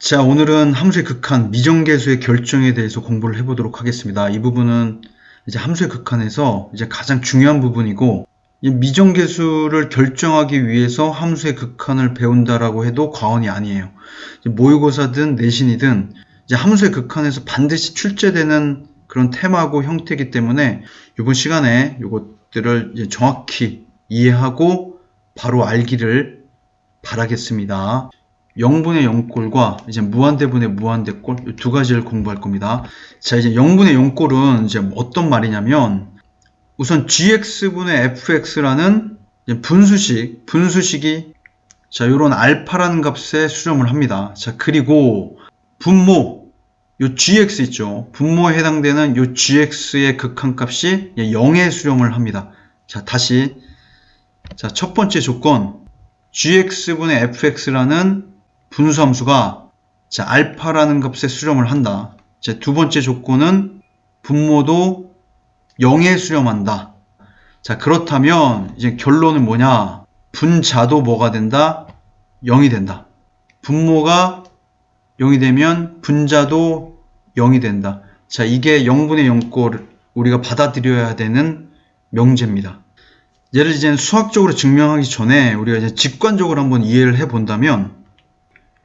자, 오늘은 함수의 극한, 미정계수의 결정에 대해서 공부를 해보도록 하겠습니다. 이 부분은 이제 함수의 극한에서 이제 가장 중요한 부분이고, 이 미정계수를 결정하기 위해서 함수의 극한을 배운다라고 해도 과언이 아니에요. 모의고사든 내신이든 이제 함수의 극한에서 반드시 출제되는 그런 테마고 형태이기 때문에 이번 시간에 이것들을 이제 정확히 이해하고 바로 알기를 바라겠습니다. 0분의 0꼴과 이제 무한대분의 무한대꼴 이두 가지를 공부할 겁니다. 자, 이제 0분의 0꼴은 이제 어떤 말이냐면 우선 gx분의 fx라는 분수식, 분수식이 자, 요런 알파라는 값에 수렴을 합니다. 자, 그리고 분모 요 gx 있죠. 분모에 해당되는 요 gx의 극한값이 0에 수렴을 합니다. 자, 다시 자, 첫 번째 조건 gx분의 fx라는 분수함수가 자, 알파라는 값에 수렴을 한다. 자, 두 번째 조건은 분모도 0에 수렴한다. 자, 그렇다면 이제 결론은 뭐냐? 분자도 뭐가 된다? 0이 된다. 분모가 0이 되면 분자도 0이 된다. 자, 이게 0분의 0꼴 우리가 받아들여야 되는 명제입니다. 얘를 이제 수학적으로 증명하기 전에 우리가 이제 직관적으로 한번 이해를 해 본다면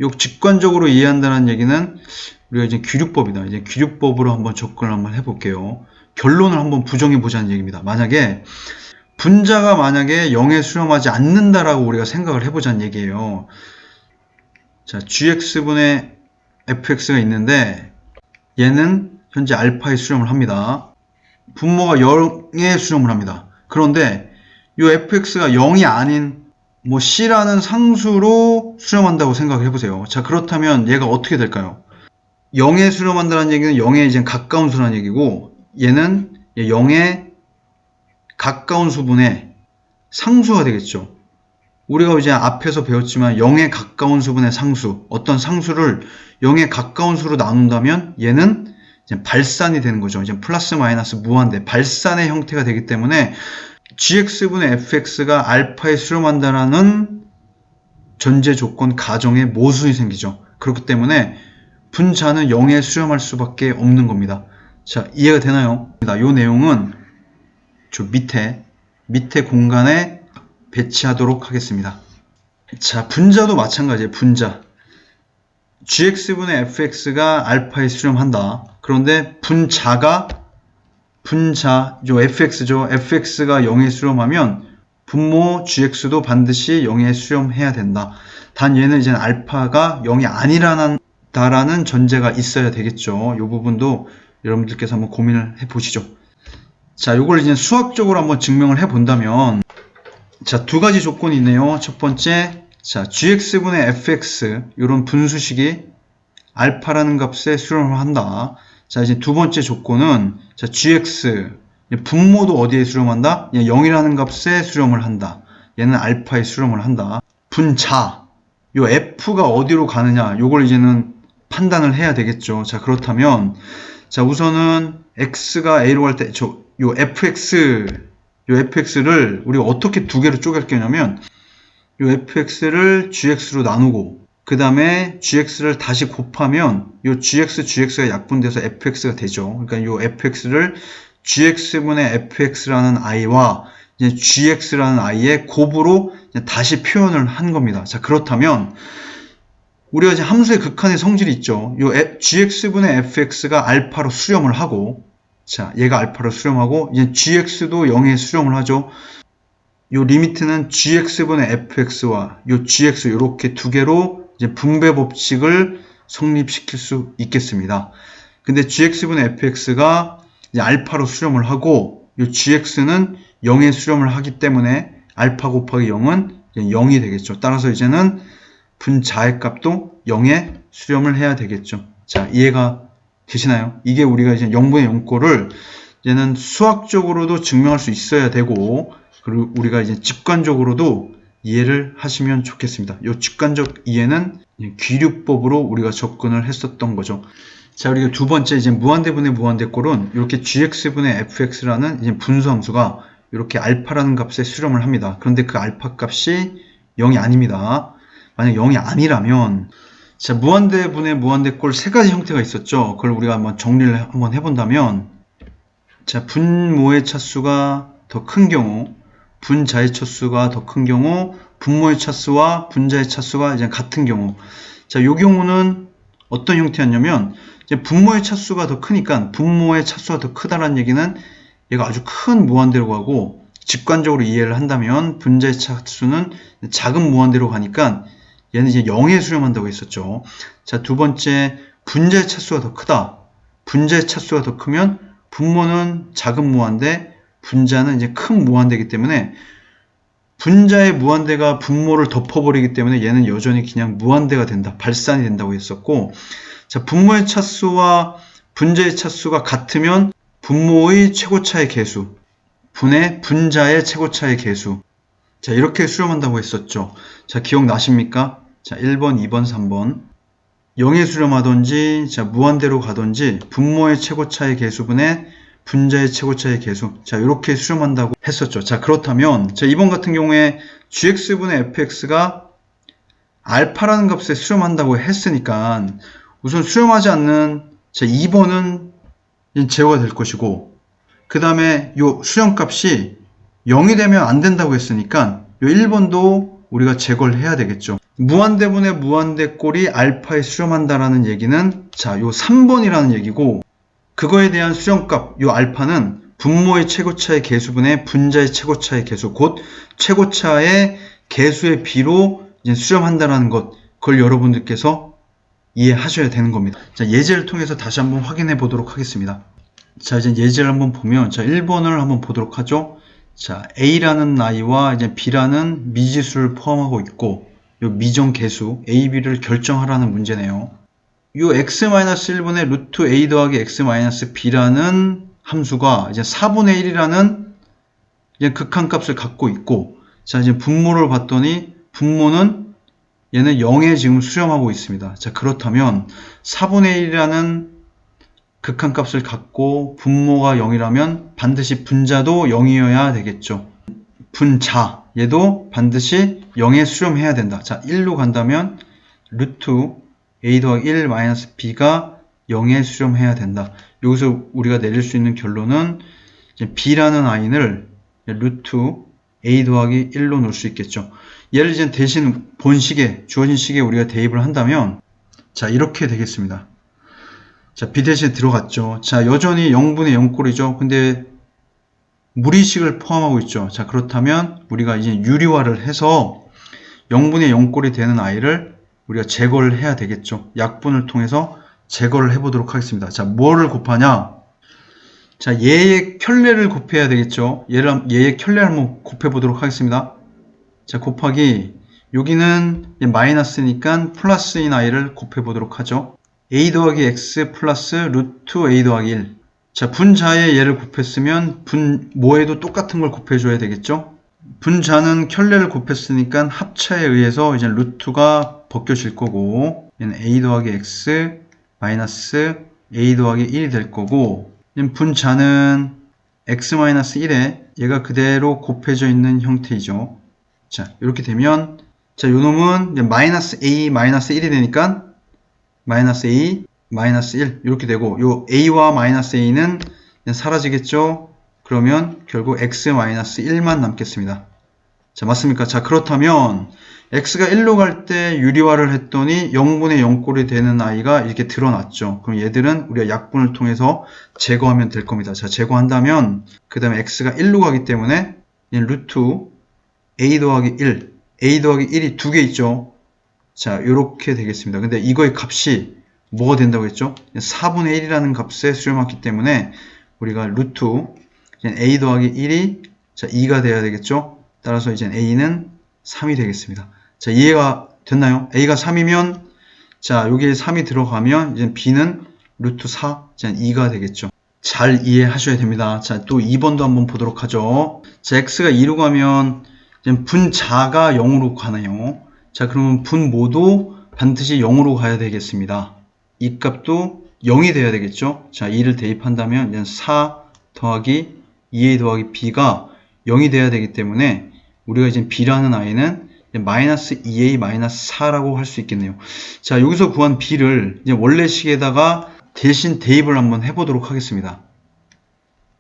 요 직관적으로 이해한다는 얘기는 우리가 이제 귀류법이다. 이제 귀류법으로 한번 접근을 한번 해볼게요. 결론을 한번 부정해 보자는 얘기입니다. 만약에 분자가 만약에 0에 수렴하지 않는다라고 우리가 생각을 해보자는 얘기예요. 자, gx분의 fx가 있는데 얘는 현재 알파에 수렴을 합니다. 분모가 0에 수렴을 합니다. 그런데 이 fx가 0이 아닌 뭐 c라는 상수로 수렴한다고 생각을 해보세요. 자 그렇다면 얘가 어떻게 될까요? 0에 수렴한다는 얘기는 0에 이제 가까운 수라는 얘기고 얘는 0에 가까운 수분의 상수가 되겠죠. 우리가 이제 앞에서 배웠지만 0에 가까운 수분의 상수, 어떤 상수를 0에 가까운 수로 나눈다면 얘는 이제 발산이 되는 거죠. 이제 플러스 마이너스 무한대 발산의 형태가 되기 때문에 gx분의 fx가 알파에 수렴한다라는 전제 조건 가정에 모순이 생기죠. 그렇기 때문에 분자는 0에 수렴할 수밖에 없는 겁니다. 자, 이해가 되나요? 이 내용은 저 밑에, 밑에 공간에 배치하도록 하겠습니다. 자, 분자도 마찬가지예요. 분자. gx분의 fx가 알파에 수렴한다. 그런데 분자가 분자, 요 fx죠. fx가 0에 수렴하면 분모 gx도 반드시 0에 수렴해야 된다. 단 얘는 이제 알파가 0이 아니라는 전제가 있어야 되겠죠. 이 부분도 여러분들께서 한번 고민을 해 보시죠. 자, 요걸 이제 수학적으로 한번 증명을 해 본다면 자, 두 가지 조건이 있네요. 첫 번째, 자, gx분의 fx 이런 분수식이 알파라는 값에 수렴을 한다. 자, 이제 두 번째 조건은 자, gx 분모도 어디에 수렴한다? 0이라는 값에 수렴을 한다. 얘는 알파에 수렴을 한다. 분자 요 f가 어디로 가느냐? 요걸 이제는 판단을 해야 되겠죠. 자, 그렇다면 자, 우선은 x가 a로 갈 때 저 요 fx 요 fx를 우리가 어떻게 두 개로 쪼갤 거냐면 요 fx를 gx로 나누고 그 다음에 gx를 다시 곱하면 요 gx, gx가 약분돼서 fx가 되죠. 그러니까 요 fx를 gx분의 fx라는 i와 gx라는 i의 곱으로 다시 표현을 한 겁니다. 자 그렇다면 우리가 이제 함수의 극한의 성질이 있죠. 요 gx분의 fx가 알파로 수렴을 하고 자 얘가 알파로 수렴하고 이제 gx도 0에 수렴을 하죠. 요 리미트는 gx분의 fx와 요 gx 이렇게 두 개로 이제 분배 법칙을 성립시킬 수 있겠습니다. 근데 gx분의 fx가 알파로 수렴을 하고 요 gx는 0에 수렴을 하기 때문에 알파 곱하기 0은 0이 되겠죠. 따라서 이제는 분자의 값도 0에 수렴을 해야 되겠죠. 자, 이해가 되시나요? 이게 우리가 이제 0분의 0꼴을 이제는 수학적으로도 증명할 수 있어야 되고 그리고 우리가 이제 직관적으로도 이해를 하시면 좋겠습니다. 이 직관적 이해는 귀류법으로 우리가 접근을 했었던 거죠. 자, 우리가 두 번째 이제 무한대분의 무한대꼴은 이렇게 gx분의 fx라는 이제 분수함수가 이렇게 알파라는 값에 수렴을 합니다. 그런데 그 알파 값이 0이 아닙니다. 만약 0이 아니라면 자, 무한대분의 무한대꼴 세 가지 형태가 있었죠. 그걸 우리가 한번 정리를 한번 해본다면, 자, 분모의 차수가 더 큰 경우, 분자의 차수가 더 큰 경우, 분모의 차수와 분자의 차수가 이제 같은 경우. 자, 요 경우는 어떤 형태였냐면, 이제 분모의 차수가 더 크니까 분모의 차수가 더 크다라는 얘기는 얘가 아주 큰 무한대로 가고, 직관적으로 이해를 한다면 분자의 차수는 작은 무한대로 가니까 얘는 이제 0에 수렴한다고 했었죠. 자, 두 번째, 분자의 차수가 더 크다. 분자의 차수가 더 크면 분모는 작은 무한대, 분자는 이제 큰 무한대이기 때문에 분자의 무한대가 분모를 덮어버리기 때문에 얘는 여전히 그냥 무한대가 된다. 발산이 된다고 했었고, 자, 분모의 차수와 분자의 차수가 같으면 분모의 최고차의 개수, 분의 분자의 최고차의 개수. 자, 이렇게 수렴한다고 했었죠. 자, 기억나십니까? 자, 1번, 2번, 3번. 0에 수렴하던지, 자, 무한대로 가던지, 분모의 최고차의 개수분의 분자의 최고차의 개수. 자, 이렇게 수렴한다고 했었죠. 자, 그렇다면, 자, 이번 같은 경우에 gx분의 fx가 알파라는 값에 수렴한다고 했으니까, 우선 수렴하지 않는, 자, 2번은 제거가 될 것이고, 그 다음에 요 수렴값이 0이 되면 안 된다고 했으니까, 요 1번도 우리가 제거를 해야 되겠죠. 무한대분의 무한대꼴이 알파에 수렴한다라는 얘기는 자, 요 3번이라는 얘기고 그거에 대한 수렴값 요 알파는 분모의 최고차의 개수분의 분자의 최고차의 개수 곧 최고차의 개수의 비로 이제 수렴한다라는 것 그걸 여러분들께서 이해하셔야 되는 겁니다. 자, 예제를 통해서 다시 한번 확인해 보도록 하겠습니다. 자, 이제 예제를 한번 보면 자, 1번을 한번 보도록 하죠. 자, A라는 나이와 이제 B라는 미지수를 포함하고 있고, 요 미정 개수 A, B를 결정하라는 문제네요. 요 x-1분의 루트 A 더하기 x-b라는 함수가 이제 4분의 1이라는 이제 극한값을 갖고 있고, 자, 이제 분모를 봤더니 분모는 얘는 0에 지금 수렴하고 있습니다. 자, 그렇다면 4분의 1이라는 극한값을 갖고 분모가 0이라면 반드시 분자도 0이어야 되겠죠. 분자 얘도 반드시 0에 수렴해야 된다. 자 1로 간다면 루트 a 더하기 1 마이너스 b가 0에 수렴해야 된다. 여기서 우리가 내릴 수 있는 결론은 b라는 아인을 루트 a 더하기 1로 놓을 수 있겠죠. 얘를 이제 대신 본 식에 주어진 식에 우리가 대입을 한다면 자 이렇게 되겠습니다. 자, B 대신 들어갔죠. 자, 여전히 0분의 0꼴이죠. 근데 무리식을 포함하고 있죠. 자, 그렇다면 우리가 이제 유리화를 해서 0분의 0꼴이 되는 아이를 우리가 제거를 해야 되겠죠. 약분을 통해서 제거를 해보도록 하겠습니다. 자, 뭐를 곱하냐? 자, 얘의 켤레를 곱해야 되겠죠. 얘를, 얘의 켤레를 한번 곱해보도록 하겠습니다. 자, 곱하기, 여기는 마이너스니까 플러스인 아이를 곱해보도록 하죠. a 더하기 x 플러스 루트 a 더하기 1. 자, 분자에 얘를 곱했으면 분 모에도 똑같은 걸 곱해줘야 되겠죠? 분자는 켤레를 곱했으니까 합차에 의해서 이제 루트가 벗겨질 거고 얘는 a 더하기 x 마이너스 a 더하기 1이 될 거고 분자는 x 마이너스 1에 얘가 그대로 곱해져 있는 형태이죠. 자, 이렇게 되면 자, 요 놈은 마이너스 a 마이너스 1이 되니까 마이너스 a, 마이너스 1 이렇게 되고 요 a와 마이너스 a는 사라지겠죠? 그러면 결국 x 마이너스 1만 남겠습니다. 자 맞습니까? 자 그렇다면 x가 1로 갈 때 유리화를 했더니 0분의 0꼴이 되는 아이가 이렇게 드러났죠. 그럼 얘들은 우리가 약분을 통해서 제거하면 될 겁니다. 자 제거한다면 그 다음에 x가 1로 가기 때문에 루트 a 더하기 1, a 더하기 1이 두 개 있죠. 자, 이렇게 되겠습니다. 근데 이거의 값이 뭐가 된다고 했죠? 4분의 1이라는 값에 수렴했기 때문에 우리가 루트 a 더하기 1이 자 2가 돼야 되겠죠? 따라서 이제 a는 3이 되겠습니다. 자, 이해가 됐나요? a가 3이면 자, 여기에 3이 들어가면 이제 b는 루트 4, 이제 2가 되겠죠. 잘 이해하셔야 됩니다. 자, 또 2번도 한번 보도록 하죠. 자, x가 2로 가면 분자가 0으로 가네요. 자, 그러면 분모도 반드시 0으로 가야 되겠습니다. 이 값도 0이 돼야 되겠죠? 자, 2를 대입한다면 이제 4 더하기 2a 더하기 b가 0이 돼야 되기 때문에 우리가 이제 b라는 아이는 마이너스 2a 마이너스 4라고 할 수 있겠네요. 자, 여기서 구한 b를 이제 원래식에다가 대신 대입을 한번 해보도록 하겠습니다.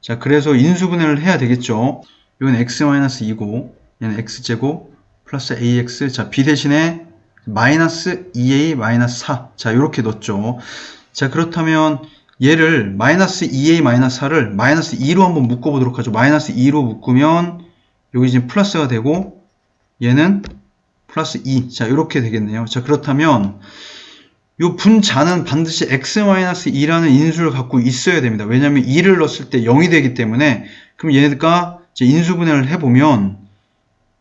자, 그래서 인수분해를 해야 되겠죠. 이건 x-2고, 얘는 x제곱 플러스 ax. 자, b 대신에 마이너스 2a 마이너스 4. 자, 이렇게 넣었죠. 자, 그렇다면 얘를 마이너스 2a 마이너스 4를 마이너스 2로 한번 묶어보도록 하죠. 마이너스 2로 묶으면 여기 지금 플러스가 되고 얘는 플러스 2. 자, 이렇게 되겠네요. 자, 그렇다면 이 분자는 반드시 x-2라는 인수를 갖고 있어야 됩니다. 왜냐하면 2를 넣었을 때 0이 되기 때문에 그럼 얘가 이제 인수분해를 해보면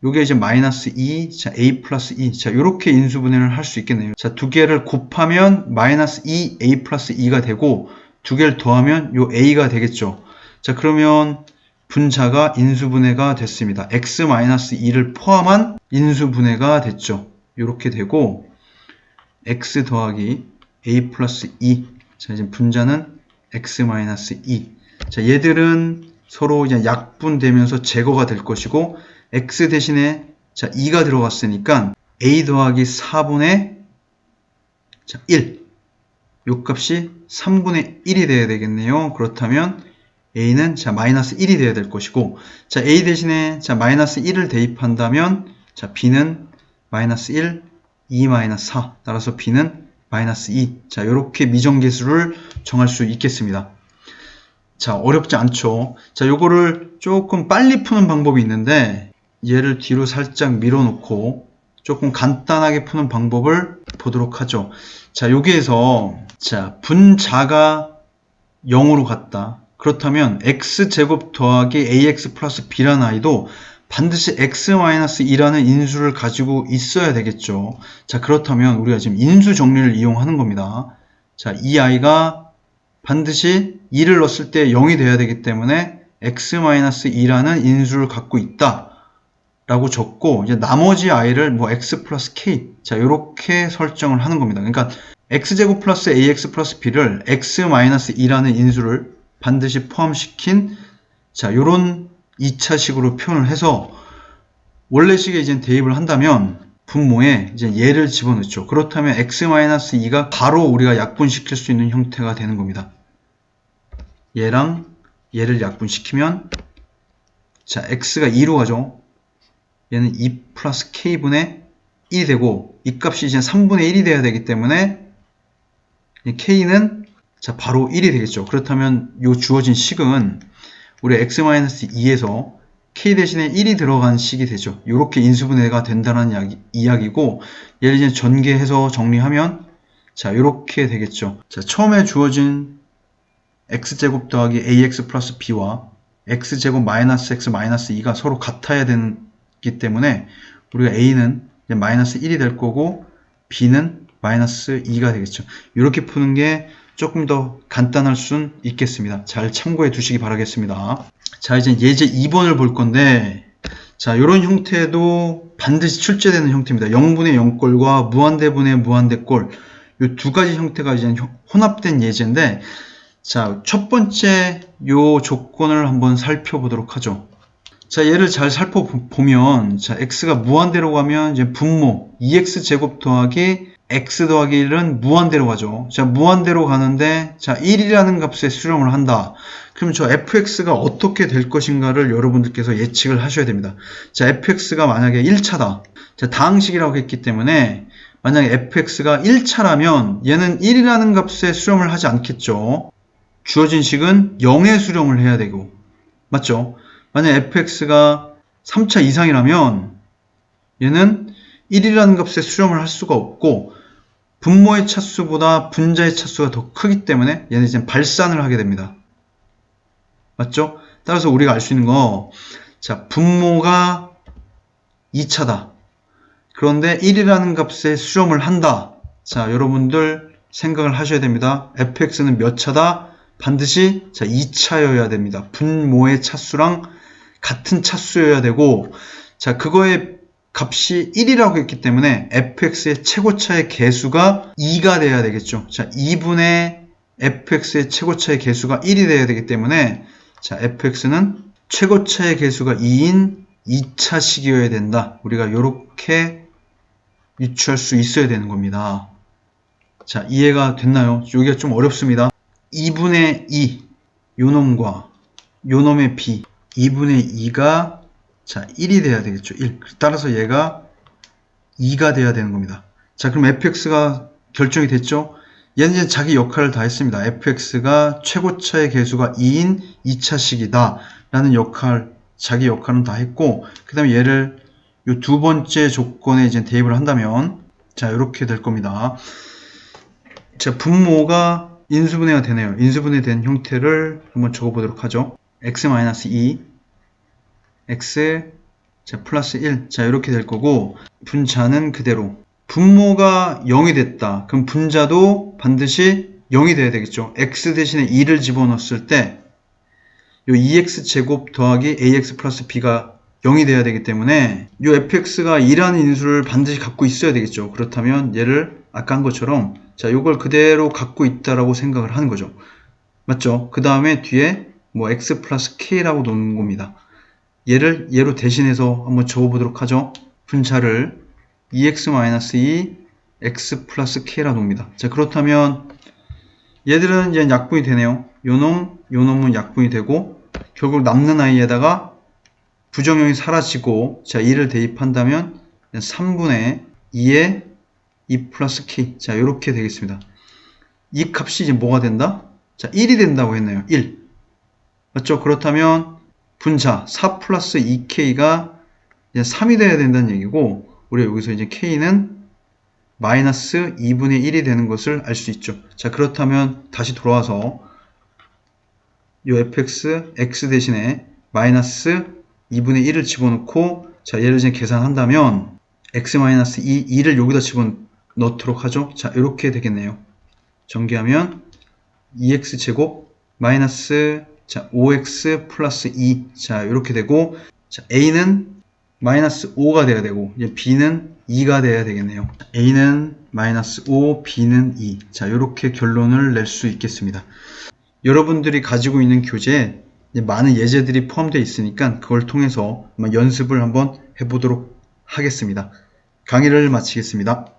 요게 이제 마이너스 2, 자, a 플러스 2. 자, 요렇게 인수분해를 할 수 있겠네요. 자, 두 개를 곱하면 마이너스 2, a 플러스 2가 되고 두 개를 더하면 요 a가 되겠죠. 자, 그러면 분자가 인수분해가 됐습니다. x-2를 포함한 인수분해가 됐죠. 요렇게 되고 x 더하기 a 플러스 2. 자, 이제 분자는 x-2. 자, 얘들은 서로 이제 약분되면서 제거가 될 것이고 x 대신에 자 2가 들어갔으니까 a 더하기 4분의 자 1. 요 값이 3분의 1이 돼야 되겠네요. 그렇다면 a는 자 마이너스 1이 돼야 될 것이고 자 a 대신에 자 마이너스 1을 대입한다면 자 b는 마이너스 1, 2 마이너스 4. 따라서 b는 마이너스 2. 자 이렇게 미정계수를 정할 수 있겠습니다. 자 어렵지 않죠. 자 요거를 조금 빨리 푸는 방법이 있는데 얘를 뒤로 살짝 밀어놓고 조금 간단하게 푸는 방법을 보도록 하죠. 자, 여기에서 자, 분자가 0으로 갔다. 그렇다면 x제곱 더하기 ax 플러스 b라는 아이도 반드시 x-2라는 인수를 가지고 있어야 되겠죠. 자, 그렇다면 우리가 지금 인수 정리를 이용하는 겁니다. 자, 이 아이가 반드시 2를 넣었을 때 0이 돼야 되기 때문에 x-2라는 인수를 갖고 있다. 라고 적고 이제 나머지 i를 뭐 x 플러스 k 자 이렇게 설정을 하는 겁니다. 그러니까 x제곱 플러스 ax 플러스 b를 x 마이너스 2라는 인수를 반드시 포함시킨 자 요런 2차식으로 표현을 해서 원래식에 이제 대입을 한다면 분모에 이제 얘를 집어넣죠. 그렇다면 x 마이너스 2가 바로 우리가 약분시킬 수 있는 형태가 되는 겁니다. 얘랑 얘를 약분시키면 자 x가 2로 가죠. 얘는 2 플러스 k분의 1이 되고 이 값이 이제 3분의 1이 돼야 되기 때문에 k는 자 바로 1이 되겠죠. 그렇다면 이 주어진 식은 우리 x-2에서 k 대신에 1이 들어간 식이 되죠. 이렇게 인수분해가 된다는 이야기, 이야기고 얘를 이제 전개해서 정리하면 자 이렇게 되겠죠. 자 처음에 주어진 x제곱 더하기 ax 플러스 b와 x제곱 마이너스 x 마이너스 2가 서로 같아야 되는 있기 때문에 우리가 A는 마이너스 1이 될 거고 B는 마이너스 2가 되겠죠. 이렇게 푸는 게 조금 더 간단할 순 있겠습니다. 잘 참고해 두시기 바라겠습니다. 자, 이제 예제 2번을 볼 건데, 자, 이런 형태도 반드시 출제되는 형태입니다. 0분의 0꼴과 무한대분의 무한대꼴. 이두 가지 형태가 이제 혼합된 예제인데, 자, 첫 번째 요 조건을 한번 살펴보도록 하죠. 자, 얘를 잘 살펴보면, 자, x가 무한대로 가면 이제 분모 2x 제곱 더하기 x 더하기 1은 무한대로 가죠. 자, 무한대로 가는데, 자, 1이라는 값에 수렴을 한다. 그럼 저 fx가 어떻게 될 것인가를 여러분들께서 예측을 하셔야 됩니다. 자, fx가 만약에 1차다. 자, 다항식이라고 했기 때문에, 만약에 fx가 1차라면 얘는 1이라는 값에 수렴을 하지 않겠죠. 주어진 식은 0에 수렴을 해야 되고, 맞죠? 만약 fx가 3차 이상이라면 얘는 1이라는 값에 수렴을 할 수가 없고 분모의 차수보다 분자의 차수가 더 크기 때문에 얘는 이제 발산을 하게 됩니다. 맞죠? 따라서 우리가 알 수 있는 거, 자, 분모가 2차다. 그런데 1이라는 값에 수렴을 한다. 자, 여러분들 생각을 하셔야 됩니다. fx는 몇 차다? 반드시 자 2차여야 됩니다. 분모의 차수랑 같은 차수여야 되고 자 그거의 값이 1이라고 했기 때문에 fx의 최고차의 개수가 2가 돼야 되겠죠. 자 2분의 fx의 최고차의 개수가 1이 돼야 되기 때문에 자 fx는 최고차의 개수가 2인 2차식이어야 된다. 우리가 이렇게 유추할 수 있어야 되는 겁니다. 자, 이해가 됐나요? 여기가 좀 어렵습니다. 2분의 2, 요 놈과 요 놈의 b, 2분의 2가 자, 1이 돼야 되겠죠. 1. 따라서 얘가 2가 돼야 되는 겁니다. 자, 그럼 fx가 결정이 됐죠? 얘는 이제 자기 역할을 다 했습니다. fx가 최고차의 개수가 2인 2차식이다. 라는 역할, 자기 역할은 다 했고, 그 다음에 얘를 이 두 번째 조건에 이제 대입을 한다면, 자, 이렇게 될 겁니다. 자, 분모가 인수분해가 되네요. 인수분해 된 형태를 한번 적어보도록 하죠. x-2, x, 자, 플러스 1. 자, 이렇게 될 거고, 분자는 그대로. 분모가 0이 됐다. 그럼 분자도 반드시 0이 돼야 되겠죠. x 대신에 2를 집어넣었을 때, 요 2x 제곱 더하기 ax 플러스 b가 0이 돼야 되기 때문에 요 fx가 2라는 인수를 반드시 갖고 있어야 되겠죠. 그렇다면 얘를 아까 한 것처럼 자, 요걸 그대로 갖고 있다라고 생각을 하는 거죠. 맞죠? 그 다음에 뒤에 뭐 x 플러스 k라고 놓는 겁니다. 얘를 얘로 대신해서 한번 적어보도록 하죠. 분자를 2x-2 x 플러스 k라 놓습니다. 자, 그렇다면 얘들은 이제 약분이 되네요. 요놈, 요놈은 약분이 되고 결국 남는 아이에다가 부정형이 사라지고 자 2를 대입한다면 3분의 2의 2 플러스 k 자 이렇게 되겠습니다. 이 값이 이제 뭐가 된다? 자 1이 된다고 했네요. 1 맞죠? 그렇다면 분자 4 플러스 2k가 이제 3이 돼야 된다는 얘기고 우리가 여기서 이제 k는 마이너스 2분의 1이 되는 것을 알 수 있죠. 자 그렇다면 다시 돌아와서 이 fx x 대신에 마이너스 2분의 1을 집어넣고 자 얘를 이제 계산한다면 x-2 2를 여기다 집어넣도록 하죠. 자 이렇게 되겠네요. 전개하면 2x 제곱 마이너스 자 5x 플러스 2 자 이렇게 되고 자 a는 마이너스 5가 돼야 되고 이제 b는 2가 돼야 되겠네요. a는 마이너스 5, b는 2. 자 이렇게 결론을 낼 수 있겠습니다. 여러분들이 가지고 있는 교재에 많은 예제들이 포함되어 있으니까 그걸 통해서 연습을 한번 해보도록 하겠습니다. 강의를 마치겠습니다.